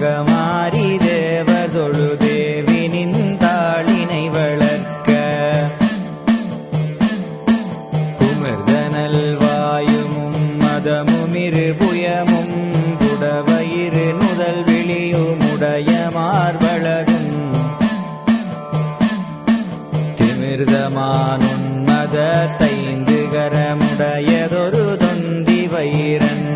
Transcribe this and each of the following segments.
மகமாரி தேவர் தொழுதேவினின் தாளினை வளர்க்க. குமிர்தனல் வாயுமும் மதமுமிரு புயமும் புடவயிறு முதல் விழியும் உடைய மார்பழகும். திமிர்தமானும் மதத்தைந்து கரமுடையதொரு தொந்தி வைரன்.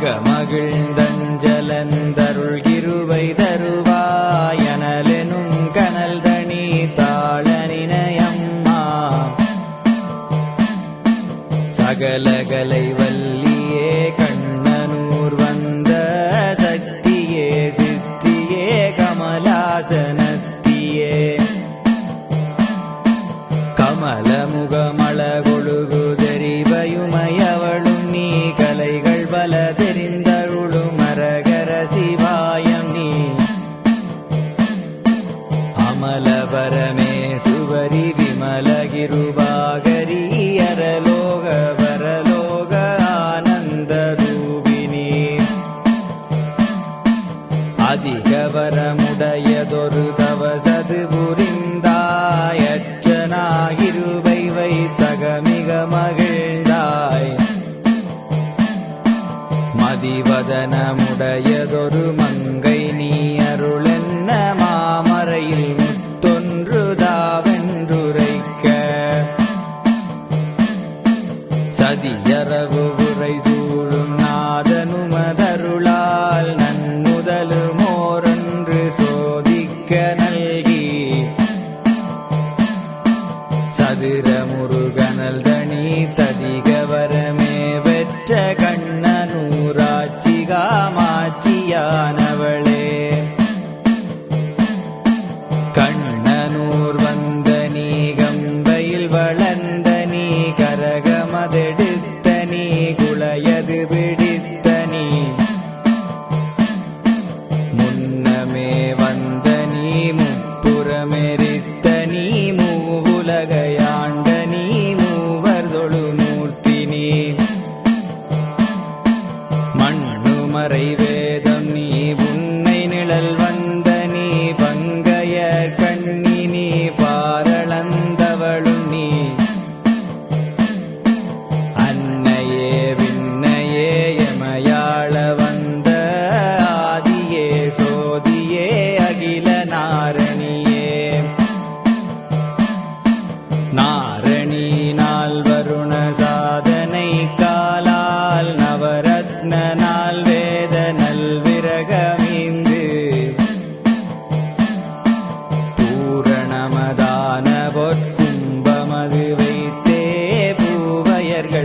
மகிழ்ந்தஞ்சலந்தருள் இருவைத மகிருபாகரி அரலோக வரலோக ஆனந்த ரூபினி அதிக வரமுடையதொரு தவசது புரிந்தாயற்றனாகிருபை வைத்தக மிக மகிழ்ந்தாய் மதிவதனமுடையதொரு மங்கை நீ அருளென்ன மாமறையில் சியரவு உரை சூழும் நாதனுமதருளால் நன்முதலு மோரன்று சோதிக்க நல் நிறைவே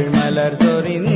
மலர் சொரிந்த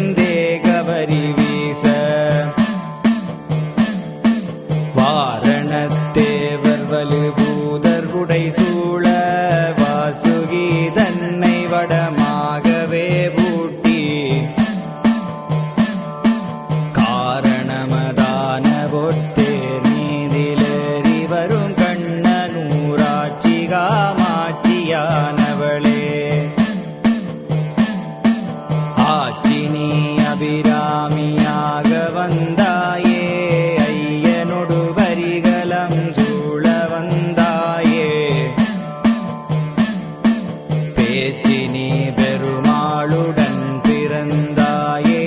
பேச்சி நீ பெருமாளுடன் பிறந்தாயே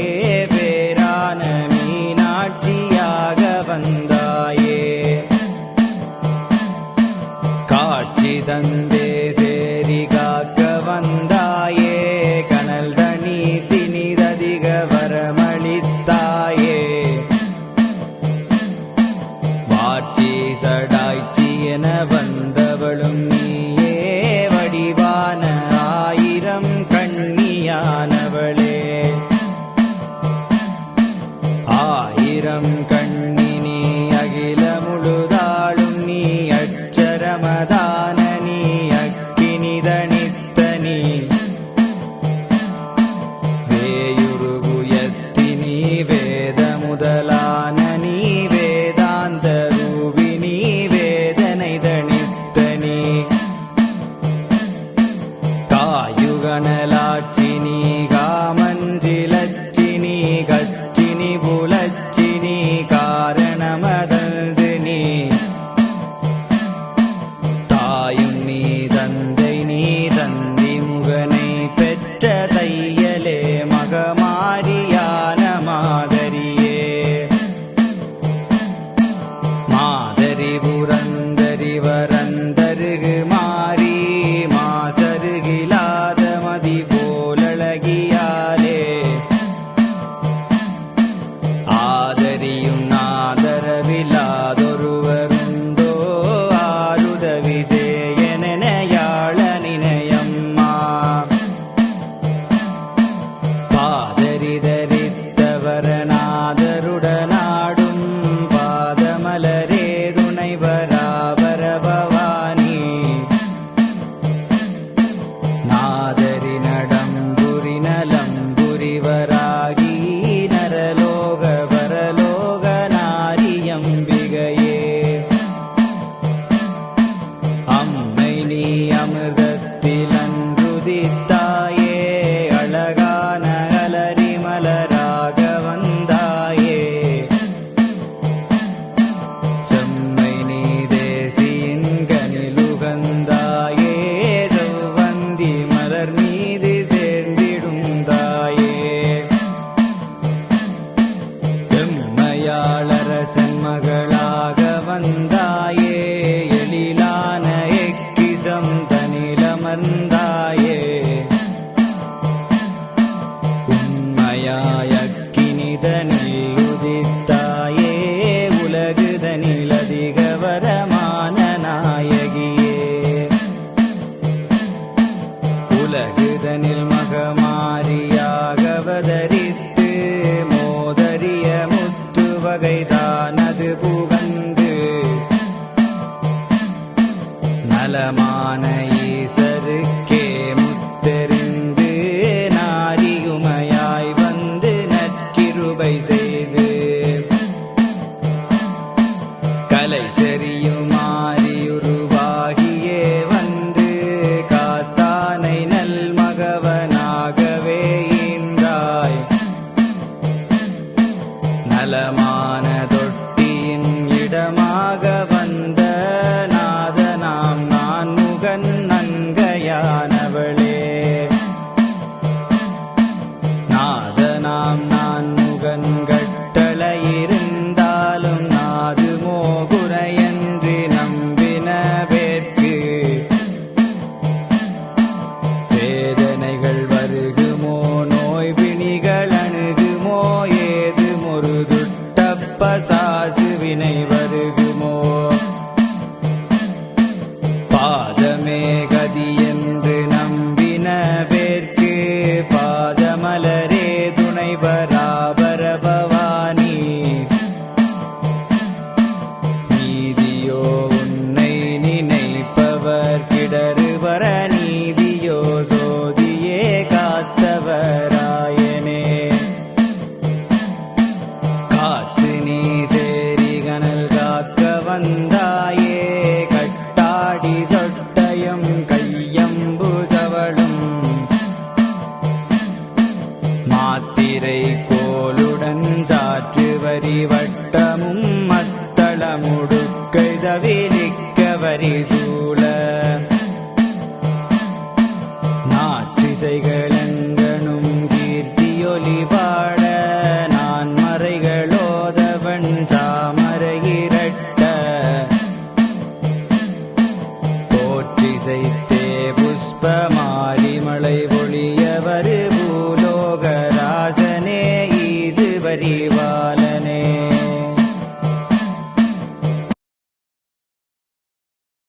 பேரான மீனாட்சியாக வந்தாயே. காட்சி தந்தே சேரி காக்க வந்தாயே கனல் தனி தினிததிக வரமளித்தாயே. வாட்சி சடாய்ச்சி என வந்தவளும் गणलाट பதறித்து மோதறிய முத்து வகைதானது புகந்து. நலமான ஈசருக்கே முத்தெறிந்து நாரியுமையாய் வந்து நற்கிருபை செய்து. கலை செறியுமா विनैव திரை கோலுடன் சாற்று வரி வட்டமும் மத்தள முடுக்கை தவிலிக்க வரி சூழ. நாற்றிசைகளங்கனும் கீர்த்தியொலி பாட நான் மறைகளோதவன் சாமரையிரட்ட போற்றிசைத்தே புஷ்ப